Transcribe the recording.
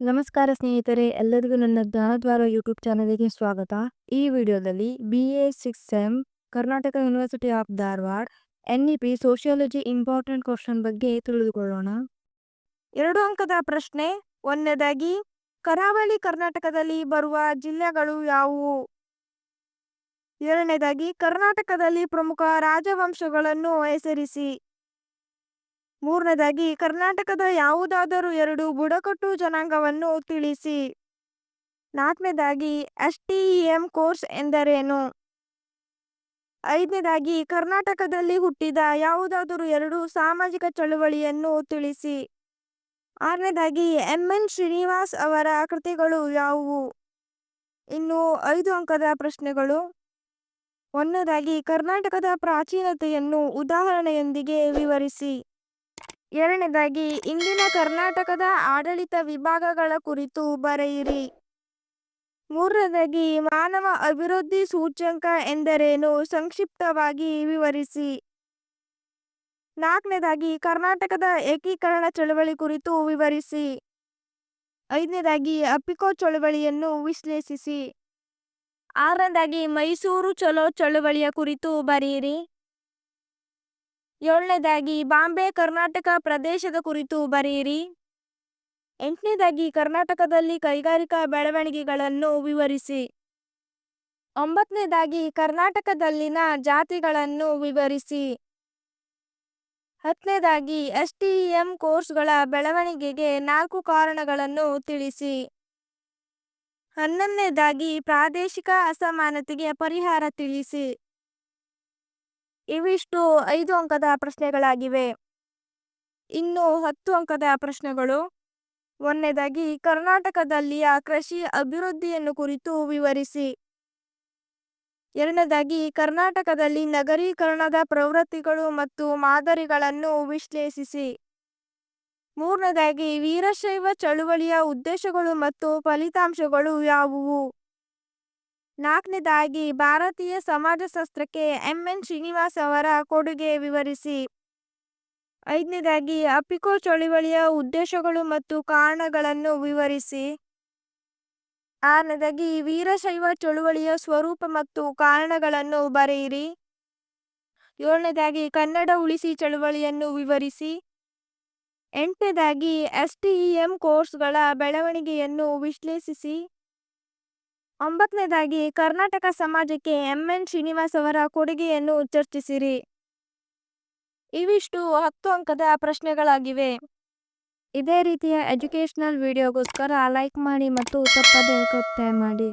ನಮಸ್ಕಾರ ಸ್ನೇಹಿತರೆ, ಎಲ್ಲರಿಗೂ ನನ್ನ ಜ್ಞಾನದ್ವಾರ ಯೂಟ್ಯೂಬ್ ಚಾನಲ್ಗೆ ಸ್ವಾಗತ. ಈ ವಿಡಿಯೋದಲ್ಲಿ B A six M Karnataka university of Dharwad N E P sociology important question ಬಗ್ಗೆ ತಿಳಿದುಕೊಳ್ಳೋಣ. ಎರಡು ಅಂಕದ ಪ್ರಶ್ನೆ, ಒಂದನೇದಾಗಿ, ಕರಾವಳಿ ಕರ್ನಾಟಕದಲ್ಲಿ ಬರುವ ಜಿಲ್ಲೆಗಳು ಯಾವುವು? ಎರಡನೇದಾಗಿ, ಕರ್ನಾಟಕದಲ್ಲಿ ಪ್ರಮುಖ ರಾಜವಂಶಗಳನ್ನು ಹೆಸರಿಸಿ. ಮೂರನೇದಾಗಿ, ಕರ್ನಾಟಕದ ಯಾವುದಾದರೂ ಎರಡು ಬುಡಕಟ್ಟು ಜನಾಂಗವನ್ನು ತಿಳಿಸಿ. ನಾಲ್ಕನೇದಾಗಿ, ಎಸ್ ಟಿ ಎಂ ಕೋರ್ಸ್ ಎಂದರೇನು? ಐದನೇದಾಗಿ, ಕರ್ನಾಟಕದಲ್ಲಿ ಹುಟ್ಟಿದ ಯಾವುದಾದರೂ ಎರಡು ಸಾಮಾಜಿಕ ಚಳುವಳಿಯನ್ನು ತಿಳಿಸಿ. ಆರನೇದಾಗಿ, ಎಂ ಎನ್ ಶ್ರೀನಿವಾಸ್ ಅವರ ಕೃತಿಗಳು ಯಾವುವು? ಇನ್ನು ಐದು ಅಂಕದ ಪ್ರಶ್ನೆಗಳು. ಒಂದನೇದಾಗಿ, ಕರ್ನಾಟಕದ ಪ್ರಾಚೀನತೆಯನ್ನು ಉದಾಹರಣೆಯೊಂದಿಗೆ ವಿವರಿಸಿ. ಎರಡನೇದಾಗಿ, ಇಂದಿನ ಕರ್ನಾಟಕದ ಆಡಳಿತ ವಿಭಾಗಗಳ ಕುರಿತು ಬರೆಯಿರಿ. ಮೂರನೇದಾಗಿ, ಮಾನವ ಅಭಿವೃದ್ಧಿ ಸೂಚ್ಯಂಕ ಎಂದರೇನು? ಸಂಕ್ಷಿಪ್ತವಾಗಿ ವಿವರಿಸಿ. ನಾಲ್ಕನೇದಾಗಿ, ಕರ್ನಾಟಕದ ಏಕೀಕರಣ ಚಳವಳಿ ಕುರಿತು ವಿವರಿಸಿ. ಐದನೇದಾಗಿ, ಅಪಿಕೋ ಚಳವಳಿಯನ್ನು ವಿಶ್ಲೇಷಿಸಿ. ಆರನೇದಾಗಿ, ಮೈಸೂರು ಚಲೋ ಚಳವಳಿಯ ಕುರಿತು ಬರೆಯಿರಿ. ಏಳನೇದಾಗಿ, ಬಾಂಬೆ, ಕರ್ನಾಟಕ ಪ್ರದೇಶದ ಕುರಿತು ಬರೆಯಿರಿ. ಎಂಟನೇದಾಗಿ, ಕರ್ನಾಟಕದಲ್ಲಿ ಕೈಗಾರಿಕಾ ಬೆಳವಣಿಗೆಗಳನ್ನು ವಿವರಿಸಿ. ಒಂಬತ್ತನೇದಾಗಿ, ಕರ್ನಾಟಕದಲ್ಲಿನ ಜಾತಿಗಳನ್ನು ವಿವರಿಸಿ. ಹತ್ತನೇದಾಗಿ, ಎಸ್ ಟಿ ಎಂ ಕೋರ್ಸ್ಗಳ ಬೆಳವಣಿಗೆಗೆ ನಾಲ್ಕು ಕಾರಣಗಳನ್ನು ತಿಳಿಸಿ. ಹನ್ನೊಂದನೇದಾಗಿ, ಪ್ರಾದೇಶಿಕ ಅಸಮಾನತೆಗೆ ಪರಿಹಾರ ತಿಳಿಸಿ. ಇವಿಷ್ಟು ಐದು ಅಂಕದ ಪ್ರಶ್ನೆಗಳಾಗಿವೆ. ಇನ್ನು ಹತ್ತು ಅಂಕದ ಪ್ರಶ್ನೆಗಳು. ಒಂದನೇದಾಗಿ ಕರ್ನಾಟಕದಲ್ಲಿಯ ಕೃಷಿ ಅಭಿವೃದ್ಧಿಯನ್ನು ಕುರಿತು ವಿವರಿಸಿ. ಎರಡನೇದಾಗಿ, ಕರ್ನಾಟಕದಲ್ಲಿ ನಗರೀಕರಣದ ಪ್ರವೃತ್ತಿಗಳು ಮತ್ತು ಮಾದರಿಗಳನ್ನು ವಿಶ್ಲೇಷಿಸಿ. ಮೂರನೇದಾಗಿ, ವೀರಶೈವ ಚಳುವಳಿಯ ಉದ್ದೇಶಗಳು ಮತ್ತು ಫಲಿತಾಂಶಗಳು ಯಾವುವು? ನಾಲ್ಕನೇದಾಗಿ ಭಾರತೀಯ ಸಮಾಜಶಾಸ್ತ್ರಕ್ಕೆ ಎಂ. ಎನ್. ಶ್ರೀನಿವಾಸ್ ಅವರ ಕೊಡುಗೆ ವಿವರಿಸಿ. ಐದನೇದಾಗಿ ಅಪಿಕೋ ಚಳುವಳಿಯ ಉದ್ದೇಶಗಳು ಮತ್ತು ಕಾರಣಗಳನ್ನು ವಿವರಿಸಿ. ಆರನೇದಾಗಿ ವೀರಶೈವ ಚಳುವಳಿಯ ಸ್ವರೂಪ ಮತ್ತು ಕಾರಣಗಳನ್ನು ಬರೆಯಿರಿ. ಏಳನೇದಾಗಿ ಕನ್ನಡ ಉಳಿಸಿ ಚಳುವಳಿಯನ್ನು ವಿವರಿಸಿ. ಎಂಟನೇದಾಗಿ ಎಸ್ ಟಿ ಇ ಎಂ ಕೋರ್ಸ್ಗಳ ಬೆಳವಣಿಗೆಯನ್ನು ವಿಶ್ಲೇಷಿಸಿ. ಒಂಬತ್ತನೇದಾಗಿ, ಕರ್ನಾಟಕ ಸಮಾಜಕ್ಕೆ ಎಂ. ಎನ್. ಶ್ರೀನಿವಾಸ್ ಅವರ ಕೊಡುಗೆಯನ್ನು ಚರ್ಚಿಸಿರಿ. ಇವಿಷ್ಟು ಹತ್ತು ಅಂಕದ ಪ್ರಶ್ನೆಗಳಾಗಿವೆ. ಇದೇ ರೀತಿಯ ಎಜುಕೇಷನಲ್ ವಿಡಿಯೋಗೋಸ್ಕರ ಲೈಕ್ ಮಾಡಿ ಮತ್ತು ತಪ್ಪದೇ ಸಬ್ಸ್ಕ್ರೈಬ್ ಮಾಡಿ.